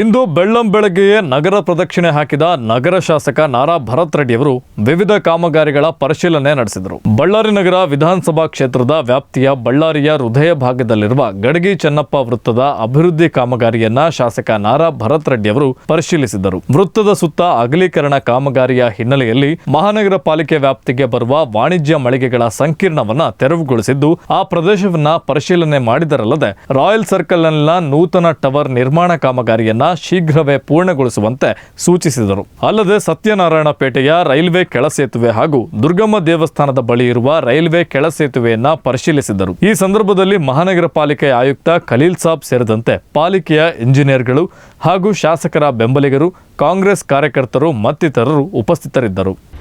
ಇಂದು ಬೆಳ್ಳಂ ಬೆಳಗ್ಗೆಯೇ ನಗರ ಪ್ರದಕ್ಷಿಣೆ ಹಾಕಿದ ನಗರ ಶಾಸಕ ನಾರಾ ಭರತ್ ರೆಡ್ಡಿ ಅವರು ವಿವಿಧ ಕಾಮಗಾರಿಗಳ ಪರಿಶೀಲನೆ ನಡೆಸಿದರು. ಬಳ್ಳಾರಿ ನಗರ ವಿಧಾನಸಭಾ ಕ್ಷೇತ್ರದ ವ್ಯಾಪ್ತಿಯ ಬಳ್ಳಾರಿಯ ಹೃದಯ ಭಾಗದಲ್ಲಿರುವ ಗಡಗಿ ಚೆನ್ನಪ್ಪ ವೃತ್ತದ ಅಭಿವೃದ್ಧಿ ಕಾಮಗಾರಿಯನ್ನ ಶಾಸಕ ನಾರಾ ಭರತ್ ರೆಡ್ಡಿ ಅವರು ಪರಿಶೀಲಿಸಿದರು. ವೃತ್ತದ ಸುತ್ತ ಅಗಲೀಕರಣ ಕಾಮಗಾರಿಯ ಹಿನ್ನೆಲೆಯಲ್ಲಿ ಮಹಾನಗರ ಪಾಲಿಕೆ ವ್ಯಾಪ್ತಿಗೆ ಬರುವ ವಾಣಿಜ್ಯ ಮಳಿಗೆಗಳ ಸಂಕೀರ್ಣವನ್ನ ತೆರವುಗೊಳಿಸಿದ್ದು, ಆ ಪ್ರದೇಶವನ್ನ ಪರಿಶೀಲನೆ ಮಾಡಿದರಲ್ಲದೆ ರಾಯಲ್ ಸರ್ಕಲ್ನಲ್ಲಿನ ನೂತನ ಟವರ್ ನಿರ್ಮಾಣ ಕಾಮಗಾರಿಯನ್ನ ಶೀಘ್ರವೇ ಪೂರ್ಣಗೊಳಿಸುವಂತೆ ಸೂಚಿಸಿದರು. ಅಲ್ಲದೆ ಸತ್ಯನಾರಾಯಣ ಪೇಟೆಯ ರೈಲ್ವೆ ಕೆಳಸೇತುವೆ ಹಾಗೂ ದುರ್ಗಮ್ಮ ದೇವಸ್ಥಾನದ ಬಳಿ ಇರುವ ರೈಲ್ವೆ ಕೆಳಸೇತುವೆಯನ್ನ ಪರಿಶೀಲಿಸಿದರು. ಈ ಸಂದರ್ಭದಲ್ಲಿ ಮಹಾನಗರ ಪಾಲಿಕೆ ಆಯುಕ್ತ ಖಲೀಲ್ ಸಾಬ್ ಸೇರಿದಂತೆ ಪಾಲಿಕೆಯ ಇಂಜಿನಿಯರ್ಗಳು ಹಾಗೂ ಶಾಸಕರ ಬೆಂಬಲಿಗರು, ಕಾಂಗ್ರೆಸ್ ಕಾರ್ಯಕರ್ತರು ಮತ್ತಿತರರು ಉಪಸ್ಥಿತರಿದ್ದರು.